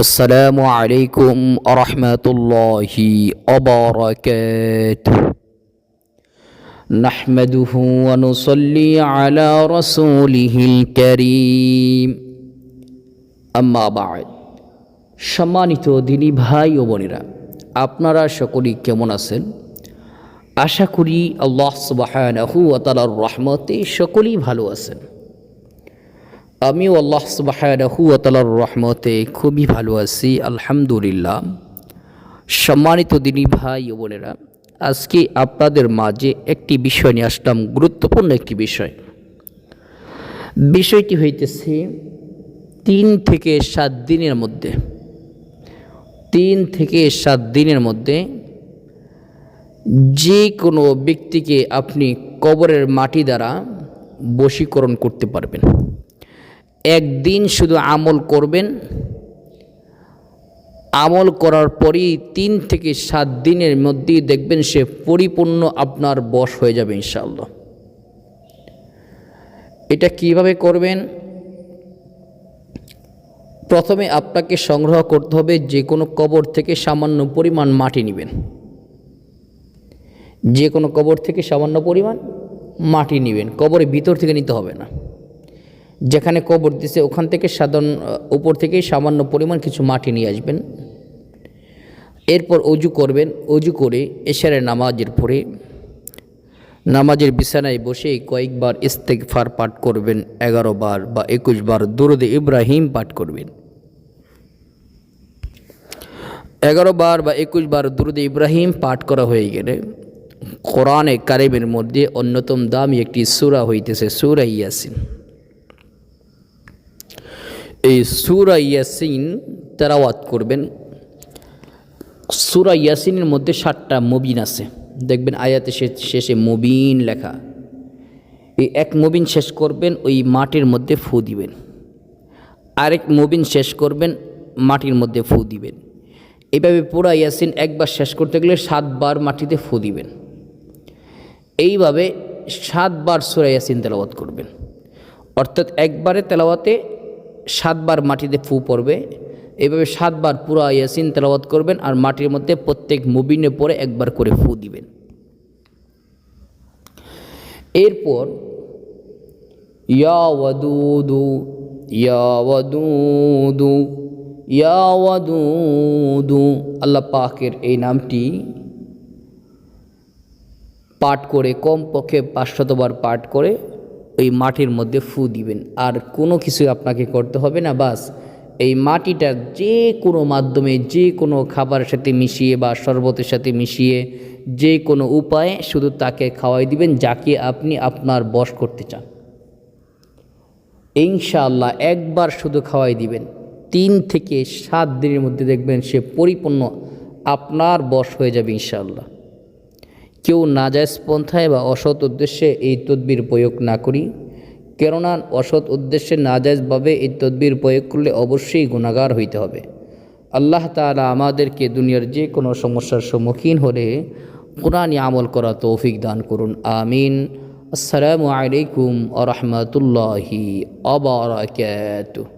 السلام عليكم ورحمة الله وبركاته نحمده ونصلي على رسوله الكريم أما بعد সম্মানিত দিনী ভাই ও বোনেরা আপনারা সকলেই কেমন আছেন আশা করি আল্লাহ সুবাহানাহু ও তালার রহমতে সকলেই ভালো আছেন আমিও আল্লাহ তালার রহমতে খুবই ভালো আছি, আলহামদুলিল্লাহ। সম্মানিত দিনী ভাই ও বোনেরা, আজকে আপনাদের মাঝে একটি বিষয় নিয়ে আসলাম, গুরুত্বপূর্ণ একটি বিষয়। বিষয়টি হইতেছে তিন থেকে সাত দিনের মধ্যে। তিন থেকে সাত দিনের মধ্যে যে কোনো ব্যক্তিকে আপনি কবরের মাটি দ্বারা বশীকরণ করতে পারবেন। একদিন শুধু আমল করবেন। আমল করার পরই তিন থেকে সাত দিনের মধ্যেই দেখবেন সে পরিপূর্ণ আপনার বশ হয়ে যাবে ইনশাআল্লাহ। এটা কীভাবে করবেন? প্রথমে আপনাকে সংগ্রহ করতে হবে যে কোনো কবর থেকে সামান্য পরিমাণ মাটি নেবেন। যে কোনো কবর থেকে সামান্য পরিমাণ মাটি নেবেন। কবরের ভিতর থেকে নিতে হবে না। যেখানে কবর দিছে, ওখান থেকে সাধারণ উপর থেকেই সামান্য পরিমাণ কিছু মাটি নিয়ে আসবেন। এরপর অজু করবেন। অজু করে এশারের নামাজের পরে নামাজের বিছানায় বসে কয়েকবার ইস্তেকফার পাঠ করবেন, এগারো বার বা একুশ বার দুরদে ইব্রাহিম পাঠ করবেন। এগারো বার বা একুশ বার দুরদে ইব্রাহিম পাঠ করা হয়ে গেলে কোরআনে কারিমের মধ্যে অন্যতম দামি একটি সুরা হইতেছে সুরা ইয়াসিন। এই সুরা ইয়াসিন তেরাওয়াত করবেন। সুরা ইয়াসিনের মধ্যে ষাটটা মুবিন আছে। দেখবেন আয়াতে শেষে মুবিন লেখা। এই এক মুবিন শেষ করবেন, ওই মাটির মধ্যে ফু দিবেন। আরেক মুবিন শেষ করবেন, মাটির মধ্যে ফু দিবেন। এইভাবে পুরা ইয়াসিন একবার শেষ করতে গেলে সাতবার মাটিতে ফু দিবেন। এইভাবে সাতবার সুরা ইয়াসিন তেলাওয়াত করবেন। অর্থাৎ একবারে তেলাওয়াতে সাতবার মাটিতে ফু পড়বে। এভাবে সাতবার পুরা ইয়াসিন তেলাওয়াত করবেন আর মাটির মধ্যে প্রত্যেক মুবিনে পরে একবার করে ফু দিবেন। এরপর ইয়া ওয়াদুদু ইয়া ওয়াদুদু। আল্লাহ পাকের এই নামটি পাঠ করে, কমপক্ষে পাঁচশতবার পাঠ করে ওই মাটির মধ্যে ফু দিবেন। আর কোনো কিছু আপনাকে করতে হবে না, বাস। এই মাটিটা যে কোনো মাধ্যমে, যে কোনো খাবারের সাথে মিশিয়ে বা শরবতের সাথে মিশিয়ে, যে কোনো উপায়ে শুধু তাকে খাওয়াই দিবেন যাকে আপনি আপনার বশ করতে চান। ইনশাআল্লাহ একবার শুধু খাওয়াই দিবেন। তিন থেকে সাত দিনের মধ্যে দেখবেন সে পরিপূর্ণ আপনার বশ হয়ে যাবে ইনশাআল্লাহ। কেউ নাজায়জ পন্থায় বা অসৎ উদ্দেশ্যে এই তদবির প্রয়োগ না করি। কেননা অসৎ উদ্দেশ্যে নাজায়জভাবে এই তদবির প্রয়োগ করলে অবশ্যই গুণাগার হইতে হবে। আল্লাহ তালা আমাদেরকে দুনিয়ার যে কোনো সমস্যার সম্মুখীন হলে কোরআনই আমল করা তৌফিক দান করুন। আমিন। আসসালামু আলাইকুম আ রহমতুল্লাহি আবরাকাতুহ